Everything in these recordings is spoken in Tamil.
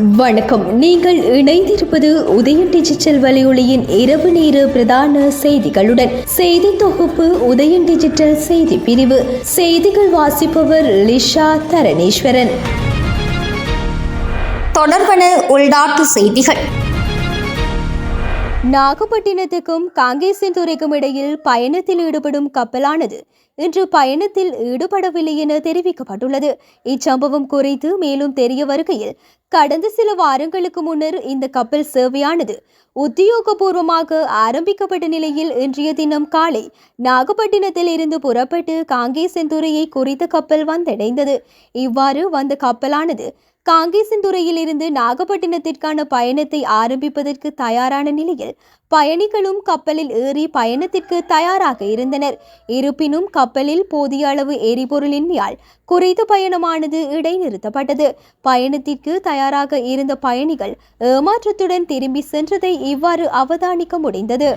வணக்கம். நீங்கள் இணைந்திருப்பது உதயன் டிஜிட்டல் வலையொலியின் இரவு நேர பிரதான செய்திகளுடன் செய்தி தொகுப்பு உதயன் டிஜிட்டல் செய்தி பிரிவு. செய்திகள் வாசிப்பவர் லிஷா தரணேஸ்வரன். தொடர்பன உள்நாட்டு செய்திகள். நாகப்பட்டினத்துக்கும் காங்கேசன்துறைக்கும் இடையில் பயணத்தில் ஈடுபடும் கப்பலானது இன்று பயணத்தில் ஈடுபடவில்லை என தெரிவிக்கப்பட்டுள்ளது. இச்சம்பவம் குறித்து மேலும் தெரிய வருகையில் கடந்த சில வாரங்களுக்கு முன்னர் இந்த கப்பல் சேவையானது உத்தியோகபூர்வமாக ஆரம்பிக்கப்பட்ட நிலையில் இன்றைய தினம் காலை நாகப்பட்டினத்தில் இருந்து புறப்பட்டு காங்கேசன்துறையை குறித்த கப்பல் வந்தடைந்தது. இவ்வாறு வந்த கப்பலானது காங்கேசன்துறையில் இருந்து நாகப்பட்டினத்திற்கான பயணத்தை ஆரம்பிப்பதற்கு தயாரான நிலையில் பயணிகளும் கப்பலில் ஏறி பயணத்திற்கு தயாராக இருந்தனர். இருப்பினும் கப்பலில் போதிய அளவு எரிபொருளின்மையால் குறைந்த பயணமானது இடைநிறுத்தப்பட்டது. பயணத்திற்கு தயாராக இருந்த பயணிகள் ஏமாற்றத்துடன் திரும்பி சென்றதை இவ்வாறு அவதானிக்க முடிந்தது.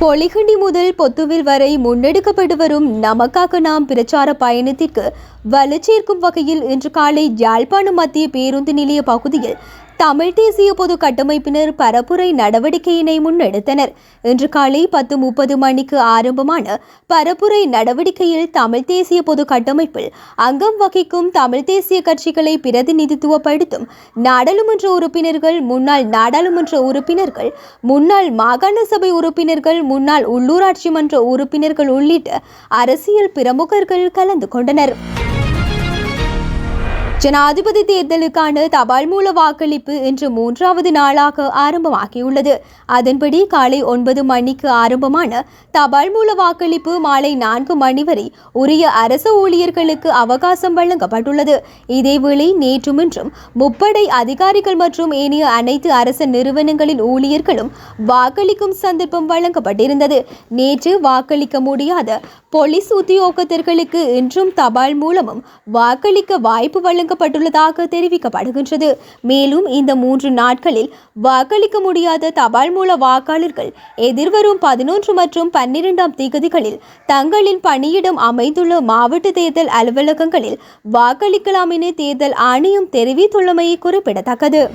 பொலிகண்டி முதல் பொத்துவில் வரை முன்னெடுக்கப்பட்டு வரும் நமக்காக நாம் பிரச்சார பயணத்திற்கு வலுச்சேர்க்கும் வகையில் இன்று காலை யாழ்ப்பாணம் மத்திய பேருந்து நிலைய பகுதியில் தமிழ் தேசிய பொது கட்டமைப்பினர் பரப்புரை நடவடிக்கையினை முன்னெடுத்தனர். இன்று காலை பத்து முப்பது மணிக்கு ஆரம்பமான பரப்புரை நடவடிக்கையில் தமிழ் தேசிய பொது கட்டமைப்பில் அங்கம் வகிக்கும் தமிழ் தேசிய கட்சிகளை பிரதிநிதித்துவப்படுத்தும் நாடாளுமன்ற உறுப்பினர்கள் முன்னாள் நாடாளுமன்ற உறுப்பினர்கள் முன்னாள் மாகாண சபை உறுப்பினர்கள் முன்னாள் உள்ளூராட்சி மன்ற உறுப்பினர்கள் உள்ளிட்ட அரசியல் பிரமுகர்கள் கலந்து கொண்டனர். ஜனாதிபதி தேர்தலுக்கான தபால் மூல வாக்களிப்பு இன்று மூன்றாவது நாளாக ஆரம்பமாகியுள்ளது. அதன்படி காலை ஒன்பது மணிக்கு ஆரம்பமான தபால் மூல வாக்களிப்பு மாலை நான்கு மணி வரை உரிய அரசு ஊழியர்களுக்கு அவகாசம் வழங்கப்பட்டுள்ளது. இதேவேளை நேற்றும் இன்றும் முப்படை அதிகாரிகள் மற்றும் ஏனைய அனைத்து அரசு நிறுவனங்களின் ஊழியர்களும் வாக்களிக்கும் சந்தர்ப்பம் வழங்கப்பட்டிருந்தது. நேற்று வாக்களிக்க முடியாத போலீஸ் உத்தியோகத்தர்களுக்கு இன்றும் தபால் மூலமும் வாக்களிக்க வாய்ப்பு வழங்கப்பட்டுள்ளதாக தெரிவிக்கப்படுகின்றது. மேலும் இந்த மூன்று நாட்களில் வாக்களிக்க முடியாத தபால் மூல வாக்காளர்கள் எதிர்வரும் பதினொன்று மற்றும் பன்னிரெண்டாம் தேதிகளில் தங்களின் பணியிடம் அமைந்துள்ள மாவட்ட தேர்தல் அலுவலகங்களில் வாக்களிக்கலாம் என தேர்தல் ஆணையம் தெரிவித்துள்ளமை குறிப்பிடத்தக்கது.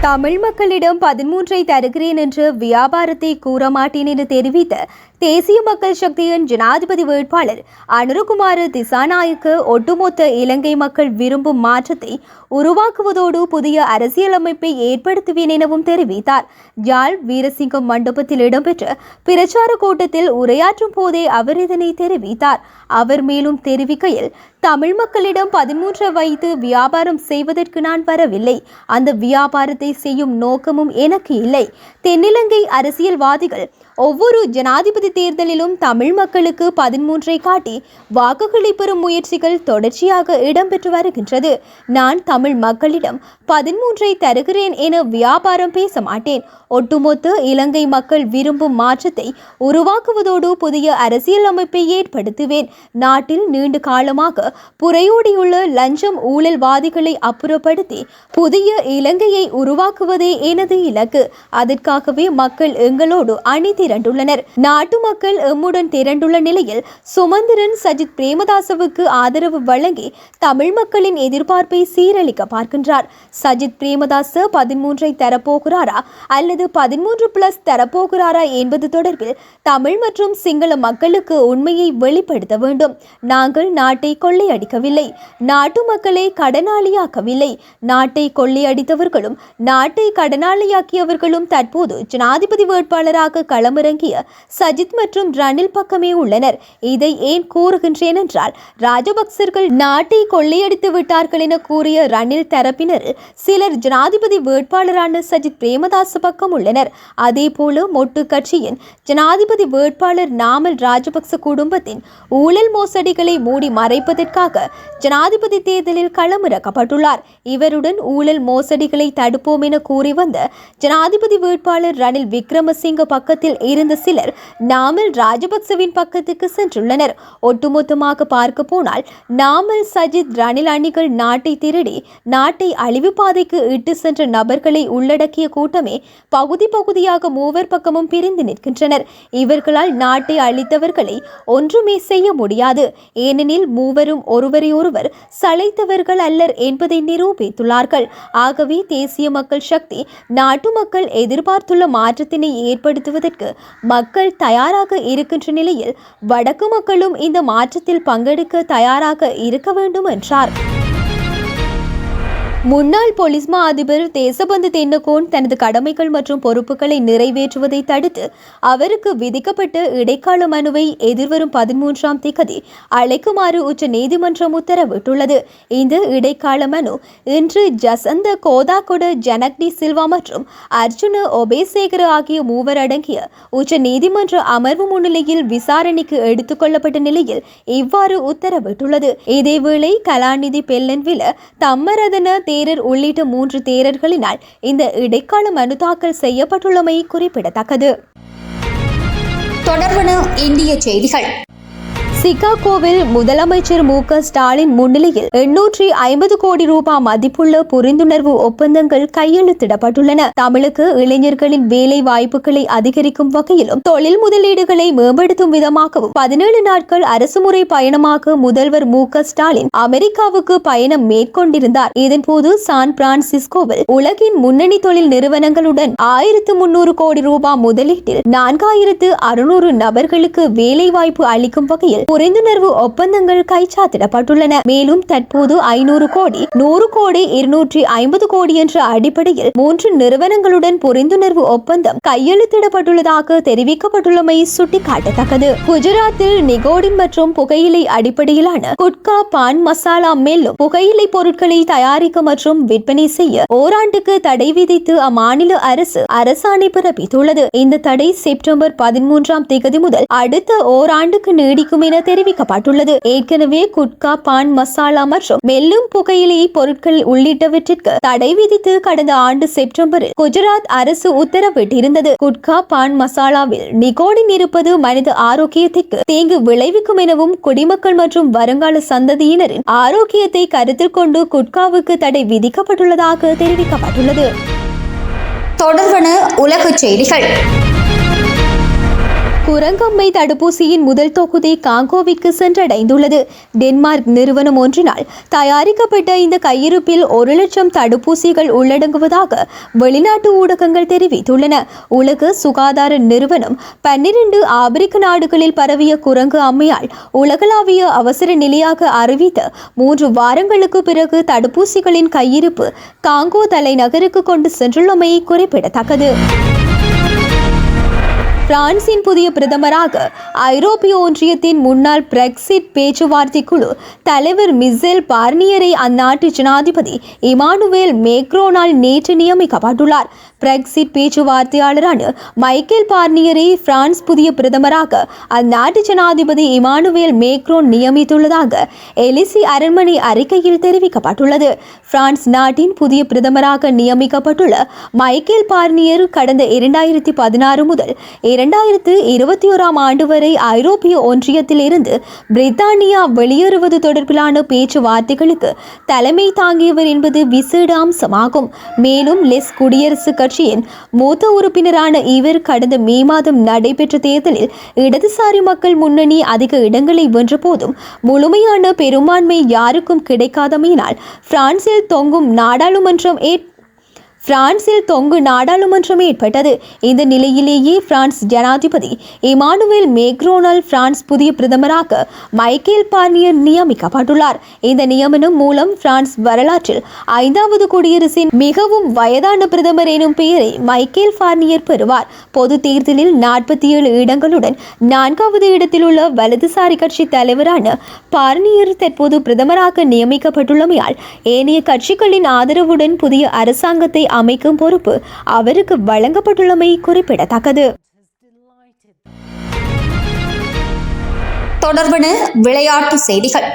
தமிழ் மக்களிடம் பதிமூன்றை தருகிறேன் என்று வியாபாரத்தை கூற மாட்டேன் என்று தெரிவித்த தேசிய மக்கள் சக்தியின் ஜனாதிபதி வேட்பாளர் அனுரகுமார திசாநாயக்க ஒட்டுமொத்த இலங்கை மக்கள் விரும்பும் மாற்றத்தை உருவாக்குவதோடு புதிய அரசியலமைப்பை ஏற்படுத்துவேன் எனவும் தெரிவித்தார். யாழ் வீரசிங்கம் மண்டபத்தில் இடம்பெற்ற பிரச்சார கூட்டத்தில் உரையாற்றும் போதே அவர் இதனை தெரிவித்தார். அவர் மேலும் தெரிவிக்கையில் தமிழ் மக்களிடம் பதிமூன்று வைத்து வியாபாரம் செய்வதற்கு நான் வரவில்லை. அந்த வியாபாரத்தை செய்யும் நோக்கமும் எனக்கு இல்லை. தென்னிலங்கை அரசியல்வாதிகள் ஒவ்வொரு ஜனாதிபதி தேர்தலிலும் தமிழ் மக்களுக்கு பதிமூன்றை காட்டி வாக்குகளை பெறும் முயற்சிகள் தொடர்ச்சியாக இடம்பெற்று வருகின்றது. நான் தமிழ் மக்களிடம் பதிமூன்றை தருகிறேன் என வியாபாரம் பேச மாட்டேன். ஒட்டுமொத்த இலங்கை மக்கள் விரும்பும் மாற்றத்தை உருவாக்குவதோடு புதிய அரசியல் அமைப்பை ஏற்படுத்துவேன். நாட்டில் நீண்ட காலமாக புறையோடியுள்ள லஞ்சம் ஊழல்வாதிகளை அப்புறப்படுத்தி புதிய இலங்கையை உருவாக்குவதே எனது இலக்கு. அதற்காகவே மக்கள் எங்களோடு அணி திரண்டுள்ளனர் நாட்டு பொதுமக்கள் எம்முடன் திரண்டுள்ள நிலையில் சுமந்திரன் சஜித் பிரேமதாசவுக்கு ஆதரவு வழங்கி தமிழ் மக்களின் எதிர்பார்ப்பை சீரழிக்க பார்க்கின்றார். சஜித் பிரேமதாச பதிமூன்றை தரப்போகிறாரா அல்லது பதிமூன்று பிளஸ் தரப்போகிறாரா என்பது தொடர்பில் தமிழ் மற்றும் சிங்கள மக்களுக்கு உண்மையை வெளிப்படுத்த வேண்டும். நாங்கள் நாட்டை கொள்ளையடிக்கவில்லை. நாட்டு மக்களை கடனாளியாக்கவில்லை. நாட்டை கொள்ளையடித்தவர்களும் நாட்டை கடனாளியாக்கியவர்களும் தற்போது ஜனாதிபதி வேட்பாளராக களமிறங்கிய சஜித் மற்றும் ரணில் பக்கமே உள்ளனர். இதை ஏன் கூறுகின்றேன் என்றால் ராஜபக்சர்கள் நாட்டை கொள்ளையடித்து விட்டார்கள் என கூறிய ரணில் தரப்பினர் சிலர் ஜனாதிபதி வேட்பாளரான சஜித் பிரேமதாஸ் பக்கம் உள்ளனர். அதே போல மொட்டு கட்சியின் ஜனாதிபதி வேட்பாளர் நாமல் ராஜபக்ச குடும்பத்தின் ஊழல் மோசடிகளை மூடி மறைப்பதற்காக ஜனாதிபதி தேர்தலில் களமிறக்கப்பட்டுள்ளார். இவருடன் ஊழல் மோசடிகளை தடுப்போம் என கூறி வந்த ஜனாதிபதி வேட்பாளர் ரணில் விக்ரமசிங்க பக்கத்தில் இருந்த சிலர் நாமல் ராஜபக்சவின் பக்கத்துக்கு சென்றுள்ளனர். ஒட்டுமொத்தமாக பார்க்க போனால் நாமல் சஜித் ரணில் அணிகள் நாட்டை திருடி நாட்டை அழிவு பாதைக்கு இட்டு சென்ற நபர்களை உள்ளடக்கிய கூட்டமே பகுதி பகுதியாக மூவர் பக்கமும் பிரிந்து நிற்கின்றனர். இவர்களால் நாட்டை அழித்தவர்களை ஒன்றுமே செய்ய முடியாது. ஏனெனில் மூவரும் ஒருவரை ஒருவர் சளைத்தவர்கள் அல்லர் என்பதை நிரூபித்துள்ளார்கள். ஆகவே தேசிய மக்கள் சக்தி நாட்டு மக்கள் எதிர்பார்த்துள்ள மாற்றத்தினை ஏற்படுத்துவதற்கு மக்கள் தயார் தயாராக இருக்கின்ற நிலையில் வடக்கு மக்களும் இந்த மாற்றத்தில் பங்கெடுக்க தயாராக இருக்க வேண்டும் என்றார். முன்னாள் போலீஸ் மா அதிபர் தேசபந்து தென்னகோன் தனது கடமைகள் மற்றும் பொறுப்புகளை நிறைவேற்றுவதை தடுத்து அவருக்கு விதிக்கப்பட்ட இடைக்கால மனுவை எதிர்வரும் பதிமூன்றாம் திகதி அழைக்குமாறு உச்ச நீதிமன்றம் உத்தரவிட்டுள்ளது. இந்த இடைக்கால மனு இன்று ஜசந்த கோதாகொட ஜனக்டி சில்வா மற்றும் அர்ஜுன ஒபேசேகர் ஆகிய மூவர் அடங்கிய உச்ச நீதிமன்ற அமர்வு முன்னிலையில் விசாரணைக்கு எடுத்துக் கொள்ளப்பட்ட நிலையில் இவ்வாறு உத்தரவிட்டுள்ளது. இதேவேளை கலாநிதி பெல்லன்வில தம்மரதன தேரர் உள்ளிட்ட மூன்று தேரர்களினால் இந்த இடைக்கால மனு தாக்கல் செய்யப்பட்டுள்ளமை குறிப்பிடத்தக்கது. தொடர்பான இந்திய செய்திகள். சிகாகோவில் முதலமைச்சர் மு க ஸ்டாலின் முன்னிலையில் எண்ணூற்றி ஐம்பது கோடி ரூபாய் மதிப்புள்ள புரிந்துணர்வு ஒப்பந்தங்கள் கையெழுத்திடப்பட்டுள்ளன. தமிழுக்கு இளைஞர்களின் வேலை வாய்ப்புகளை அதிகரிக்கும் வகையிலும் தொழில் முதலீடுகளை மேம்படுத்தும் விதமாகவும் பதினேழு நாட்கள் அரசுமுறை பயணமாக முதல்வர் மு க ஸ்டாலின் அமெரிக்காவுக்கு பயணம் மேற்கொண்டிருந்தார். இதன்போது சான் பிரான்சிஸ்கோவில் உலகின் முன்னணி தொழில் நிறுவனங்களுடன் ஆயிரத்து முன்னூறு கோடி ரூபாய் முதலீட்டில் நான்காயிரத்து அறுநூறு நபர்களுக்கு வேலை வாய்ப்பு அளிக்கும் வகையில் புரிந்துணர்வு ஒப்பந்தங்கள் கைச்சாத்திடப்பட்டுள்ளன. மேலும் தற்போது ஐநூறு கோடி நூறு கோடி இருநூற்றி ஐம்பது கோடி என்ற அடிப்படையில் மூன்று நிறுவனங்களுடன் புரிந்துணர்வு ஒப்பந்தம் கையெழுத்திடப்பட்டுள்ளதாக தெரிவிக்கப்பட்டுள்ளமை சுட்டிக்காட்டத்தக்கது. குஜராத்தில் நிகோடின் மற்றும் புகையிலை அடிப்படையிலான குட்கா பான் மசாலா மேலும் புகையிலை பொருட்களை தயாரிக்க மற்றும் விற்பனை செய்ய ஓராண்டுக்கு தடை விதித்து அம்மாநில அரசு அரசாணை பிறப்பித்துள்ளது. இந்த தடை செப்டம்பர் பதிமூன்றாம் தேதி முதல் அடுத்த ஓராண்டுக்கு நீடிக்கும் என தெரிவிக்கப்பட்டுள்ளது. ஏற்கனவே குட்கா பான் மசாலா மற்றும் மெல்லும் புகையிலை பொருட்கள் உள்ளிட்டவற்றிற்கு தடை விதித்து கடந்த ஆண்டு செப்டம்பரில் குஜராத் அரசு உத்தரவிட்டிருந்தது. குட்கா பான் மசாலாவில் நிகோடின் இருப்பது மனித ஆரோக்கியத்திற்கு தீங்கு விளைவிக்கும் எனவும் குடிமக்கள் மற்றும் வருங்கால சந்ததியினரின் ஆரோக்கியத்தை கருத்தில் கொண்டு குட்காவுக்கு தடை விதிக்கப்பட்டுள்ளதாக தெரிவிக்கப்பட்டுள்ளது. தொடர்வன உலகச் செய்திகள். குரங்கம்மை தடுப்பூசியின் முதல் தொகுதி காங்கோவிற்கு சென்றடைந்துள்ளது. டென்மார்க் நிறுவனம் ஒன்றினால் தயாரிக்கப்பட்ட இந்த கையிருப்பில் ஒரு லட்சம் தடுப்பூசிகள் உள்ளடங்குவதாக வெளிநாட்டு ஊடகங்கள் தெரிவித்துள்ளன. உலக சுகாதார நிறுவனம் பன்னிரண்டு ஆப்பிரிக்க நாடுகளில் பரவிய குரங்கு அம்மையால் உலகளாவிய அவசர நிலையாக அறிவித்த மூன்று வாரங்களுக்கு பிறகு தடுப்பூசிகளின் கையிருப்பு காங்கோ தலைநகருக்கு கொண்டு சென்றுள்ளமை குறிப்பிடத்தக்கது. பிரான்சின் புதிய பிரதமராக ஐரோப்பிய ஒன்றியத்தின் முன்னாள் பிரெக்சிட் பேச்சுவார்த்தை குழு தலைவர் மிசேல் பார்னியரை அந்நாட்டு ஜனாதிபதி இமானுவேல் மேக்ரோனால் நேற்று நியமிக்கப்பட்டுள்ளார். பிரெக்சிட் பேச்சுவார்த்தையாளரான மைக்கேல் பார்னியரை பிரான்ஸ் புதிய பிரதமராக அந்நாட்டு ஜனாதிபதி இமானுவேல் மேக்ரோன் நியமித்துள்ளதாக எலிசி அரண்மனை அறிக்கையில் தெரிவிக்கப்பட்டுள்ளது. பிரான்ஸ் நாட்டின் புதிய பிரதமராக நியமிக்கப்பட்டுள்ள மைக்கேல் பார்னியர் கடந்த இரண்டாயிரத்தி பதினாறு முதல் இரண்டாயிரத்து இருபத்தி ஓராம் ஆண்டு வரை ஐரோப்பிய ஒன்றியத்தில் இருந்து பிரித்தானியா வெளியேறுவது தொடர்பிலான பேச்சுவார்த்தைகளுக்கு தலைமை தாங்கியவர் என்பது விசேட அம்சமாகும். மேலும் லெஸ் குடியரசுக் கட்சியின் மூத்த உறுப்பினரான இவர் கடந்த மே மாதம் நடைபெற்ற தேர்தலில் இடதுசாரி மக்கள் முன்னணி அதிக இடங்களை வென்ற போதும் முழுமையான பெரும்பான்மை யாருக்கும் கிடைக்காதமையினால் பிரான்சில் தொங்கும் நாடாளுமன்றம் ஏற் பிரான்சில் தொங்கு நாடாளுமன்றம் ஏற்பட்டது. இந்த நிலையிலேயே பிரான்ஸ் ஜனாதிபதி இமானுவேல் மேக்ரோனால் பிரான்ஸ் புதிய பிரதமராக மைக்கேல் பார்னியர் நியமிக்கப்பட்டுள்ளார். இந்த நியமனம் மூலம் பிரான்ஸ் வரலாற்றில் ஐந்தாவது குடியரசின் மிகவும் வயதான பிரதமர் எனும் பெயரை மைக்கேல் பார்னியர் பெறுவார். பொது தேர்தலில் நாற்பத்தி ஏழு இடங்களுடன் நான்காவது இடத்தில் உள்ள வலதுசாரி கட்சி தலைவரான பார்னியர் தற்போது பிரதமராக நியமிக்கப்பட்டுள்ளமையால் ஏனைய கட்சிகளின் ஆதரவுடன் புதிய அரசாங்கத்தை அமைக்கும் பொறுப்பு அவருக்கு வழங்கப்பட்டுள்ளமை குறிப்பிடத்தக்கது. தொடர்பான விளையாட்டு செய்திகள்.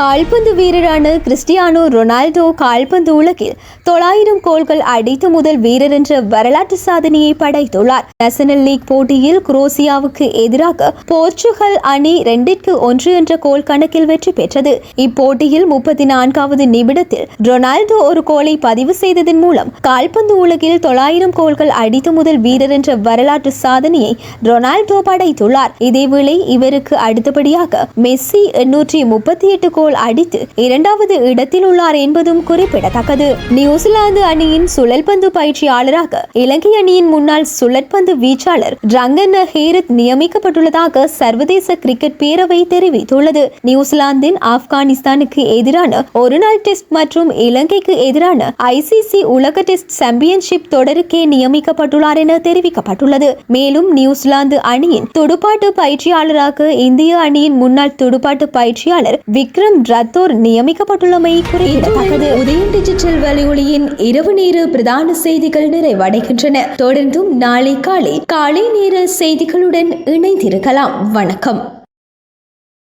கால்பந்து வீரரான கிறிஸ்டியானோ ரொனால்டோ கால்பந்து உலகில் தொள்ளாயிரம் கோல்கள் அடித்த முதல் வீரர் என்ற வரலாற்று சாதனையை படைத்துள்ளார். நேஷனல் லீக் போட்டியில் குரோசியாவுக்கு எதிராக போர்ச்சுகல் அணி ரெண்டிற்கு ஒன்று என்ற கோல் கணக்கில் வெற்றி பெற்றது. இப்போட்டியில் முப்பத்தி நான்காவது நிமிடத்தில் ரொனால்டோ ஒரு கோலை பதிவு செய்ததன் மூலம் கால்பந்து உலகில் தொள்ளாயிரம் கோல்கள் அடித்த முதல் வீரர் என்ற வரலாற்று சாதனையை ரொனால்டோ படைத்துள்ளார். இதேவேளை இவருக்கு அடுத்தபடியாக மெஸ்ஸி எண்ணூற்றி முப்பத்தி எட்டு கோல் அடித்து இரண்டாவது இடத்தில் உள்ளார் என்பதும் குறிப்பிடத்தக்கது. நியூசிலாந்து அணியின் சுழல்பந்து பயிற்சியாளராக இலங்கை அணியின் முன்னாள் சுழற்பந்து வீச்சாளர் ரங்கன் ஹேரத் நியமிக்கப்பட்டுள்ளதாக சர்வதேச கிரிக்கெட் பேரவை தெரிவித்துள்ளது. நியூசிலாந்தின் ஆப்கானிஸ்தானுக்கு எதிரான ஒருநாள் டெஸ்ட் மற்றும் இலங்கைக்கு எதிரான ஐசிசி உலக டெஸ்ட் சாம்பியன்ஷிப் தொடருக்கே நியமிக்கப்பட்டுள்ளார் என தெரிவிக்கப்பட்டுள்ளது. மேலும் நியூசிலாந்து அணியின் துடுப்பாட்டு பயிற்சியாளராக இந்திய அணியின் முன்னாள் துடுப்பாட்டு பயிற்சியாளர் விக்ரம் ரத்தோர் நியமிக்கப்பட்டுள்ளமை குறிப்பிடத்தக்கது. உதயம் டிஜிட்டல் வலையொலியின் இரவு நேர பிரதான செய்திகள் நிறைவடைகின்றன. தொடர்ந்தும் நாளை காலை காலை நேர செய்திகளுடன் இணைந்திருக்கலாம். வணக்கம்.